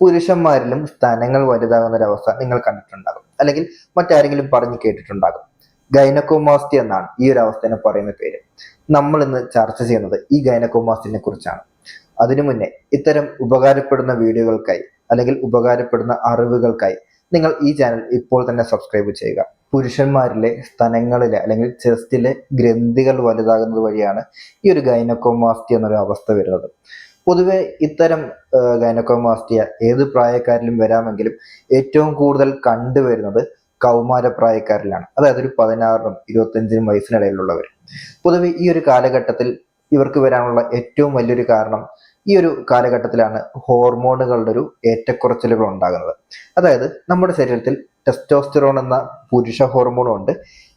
പുരുഷന്മാരിലും സ്ഥാനങ്ങൾ വലുതാകുന്ന ഒരവസ്ഥ നിങ്ങൾ കണ്ടിട്ടുണ്ടാകും. അല്ലെങ്കിൽ മറ്റാരെങ്കിലും പറഞ്ഞു കേട്ടിട്ടുണ്ടാകും. ഗൈനക്കോമാസ്റ്റി എന്നാണ് ഈ ഒരു അവസ്ഥയെ പറയുന്ന പേര്. നമ്മൾ ഇന്ന് ചർച്ച ചെയ്യുന്നത് ഈ ഗൈനക്കോമാസ്റ്റിനെ കുറിച്ചാണ്. അതിനു മുന്നേ ഇത്തരം ഉപകാരപ്പെടുന്ന വീഡിയോകൾക്കായി അല്ലെങ്കിൽ ഉപകാരപ്പെടുന്ന അറിവുകൾക്കായി നിങ്ങൾ ഈ ചാനൽ ഇപ്പോൾ തന്നെ സബ്സ്ക്രൈബ് ചെയ്യുക. പുരുഷന്മാരിലെ സ്ഥലങ്ങളിലെ അല്ലെങ്കിൽ ചെസ്റ്റിലെ ഗ്രന്ഥികൾ വലുതാകുന്നത് വഴിയാണ് ഈ ഒരു ഗൈനക്കോമാസ്റ്റി എന്നൊരു അവസ്ഥ വരുന്നത്. പൊതുവെ ഇത്തരം ഗൈനക്കോമാസ്റ്റിയ ഏത് പ്രായക്കാരിലും വരാമെങ്കിലും ഏറ്റവും കൂടുതൽ കണ്ടുവരുന്നത് കൗമാര പ്രായക്കാരിലാണ് അതായത് ഒരു പതിനാറിനും ഇരുപത്തഞ്ചിനും വയസ്സിനിടയിലുള്ളവർ പൊതുവെ ഈ ഒരു കാലഘട്ടത്തിൽ ഇവർക്ക് വരാനുള്ള ഏറ്റവും വലിയൊരു കാരണം ഈ ഒരു കാലഘട്ടത്തിലാണ് ഹോർമോണുകളുടെ ഒരു ഏറ്റക്കുറച്ചിലുകൾ ഉണ്ടാകുന്നത്. അതായത് നമ്മുടെ ശരീരത്തിൽ ടെസ്റ്റോസ്റ്ററോൺ എന്ന പുരുഷ ഹോർമോണും ഉണ്ട്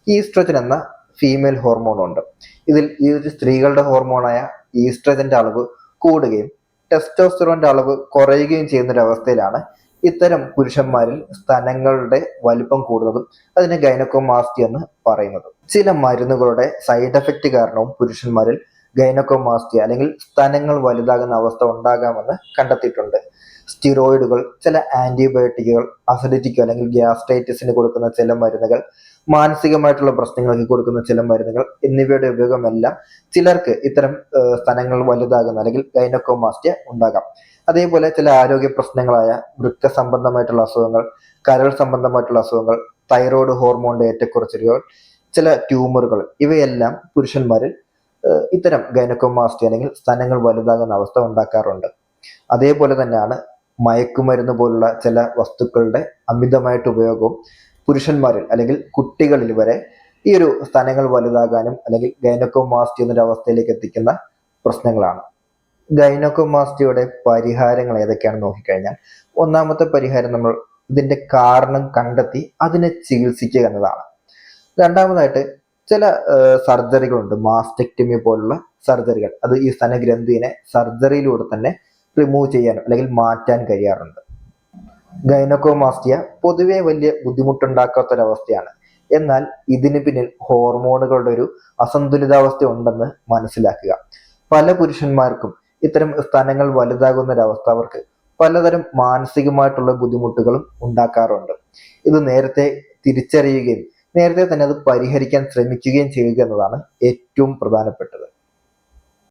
ഈസ്ട്രജൻ എന്ന ഫീമെയിൽ ഹോർമോണും ഉണ്ട് ഇതിൽ ഈ ഒരു സ്ത്രീകളുടെ ഹോർമോണായ ഈസ്ട്രജന്റെ അളവ് കൂടുകയും ടെസ്റ്റോസ്റ്ററോന്റെ അളവ് കുറയുകയും ചെയ്യുന്ന ഒരു അവസ്ഥയിലാണ് ഇത്തരം പുരുഷന്മാരിൽ സ്തനങ്ങളുടെ വലിപ്പം കൂടുന്നതും അതിനെ ഗൈനക്കോമാസ്റ്റി എന്ന് പറയുന്നത്. ചില മരുന്നുകളുടെ സൈഡ് എഫക്റ്റ് കാരണവും പുരുഷന്മാരിൽ ഗൈനക്കോമാസ്റ്റി അല്ലെങ്കിൽ സ്തനങ്ങൾ വലുതാകുന്ന അവസ്ഥ ഉണ്ടാകാമെന്ന് കണ്ടെത്തിയിട്ടുണ്ട്. സ്റ്റിറോയിഡുകൾ ചില ആന്റിബയോട്ടിക്കുകൾ അസിഡിറ്റിക്കോ അല്ലെങ്കിൽ ഗ്യാസ്ട്രൈറ്റിസിന് കൊടുക്കുന്ന ചില മരുന്നുകൾ മാനസികമായിട്ടുള്ള പ്രശ്നങ്ങൾക്ക് കൊടുക്കുന്ന ചില മരുന്നുകൾ എന്നിവയുടെ ഉപയോഗമെല്ലാം ചിലർക്ക് ഇത്തരം സ്ഥലങ്ങൾ വലുതാകുന്ന അല്ലെങ്കിൽ ഗൈനക്കോമാസ്റ്റിയ ഉണ്ടാകാം. അതേപോലെ ചില ആരോഗ്യ പ്രശ്നങ്ങളായ വൃക്ക സംബന്ധമായിട്ടുള്ള അസുഖങ്ങൾ കരൾ സംബന്ധമായിട്ടുള്ള അസുഖങ്ങൾ തൈറോയ്ഡ് ഹോർമോണിന്റെ ഏറ്റക്കുറച്ചിലുകൾ ചില ട്യൂമറുകൾ ഇവയെല്ലാം പുരുഷന്മാരിൽ ഇത്തരം ഗൈനക്കോമാസ്റ്റി അല്ലെങ്കിൽ സ്ഥലങ്ങൾ വലുതാകുന്ന അവസ്ഥ ഉണ്ടാക്കാറുണ്ട്. അതേപോലെ തന്നെയാണ് മയക്കുമരുന്ന് പോലുള്ള ചില വസ്തുക്കളുടെ അമിതമായിട്ട് ഉപയോഗവും പുരുഷന്മാരിൽ അല്ലെങ്കിൽ കുട്ടികളിൽ വരെ ഈ ഒരു സ്ഥാനങ്ങൾ വലുതാകാനും അല്ലെങ്കിൽ ഗൈനക്കോമാസ്റ്റി എന്നൊരു അവസ്ഥയിലേക്ക് എത്തിക്കുന്ന പ്രശ്നങ്ങളാണ്. ഗൈനക്കോമാസ്റ്റിയുടെ പരിഹാരങ്ങൾ ഏതൊക്കെയാണെന്ന് നോക്കിക്കഴിഞ്ഞാൽ ഒന്നാമത്തെ പരിഹാരം നമ്മൾ ഇതിന്റെ കാരണം കണ്ടെത്തി അതിനെ ചികിത്സിക്കുക എന്നതാണ്. രണ്ടാമതായിട്ട് ചില സർജറികളുണ്ട്. മാസ്റ്റെക്ടമി പോലുള്ള സർജറികൾ. അത് ഈ സ്ഥലഗ്രന്ഥിനെ സർജറിയിലൂടെ തന്നെ റിമൂവ് ചെയ്യാനോ അല്ലെങ്കിൽ മാറ്റാൻ കഴിയാറുണ്ട്. ഗൈനക്കോമാസ്റ്റിയ പൊതുവെ വലിയ ബുദ്ധിമുട്ടുണ്ടാക്കാത്തൊരവസ്ഥയാണ്. എന്നാൽ ഇതിന് പിന്നിൽ ഹോർമോണുകളുടെ ഒരു അസന്തുലിതാവസ്ഥ ഉണ്ടെന്ന് മനസ്സിലാക്കുക. പല പുരുഷന്മാർക്കും ഇത്തരം സ്ഥാനങ്ങൾ വലുതാകുന്ന ഒരവസ്ഥ അവർക്ക് പലതരം മാനസികമായിട്ടുള്ള ബുദ്ധിമുട്ടുകളും ഉണ്ടാക്കാറുണ്ട്. ഇത് നേരത്തെ തിരിച്ചറിയുകയും നേരത്തെ തന്നെ അത് പരിഹരിക്കാൻ ശ്രമിക്കുകയും ചെയ്യുക എന്നതാണ് ഏറ്റവും പ്രധാനപ്പെട്ടത്.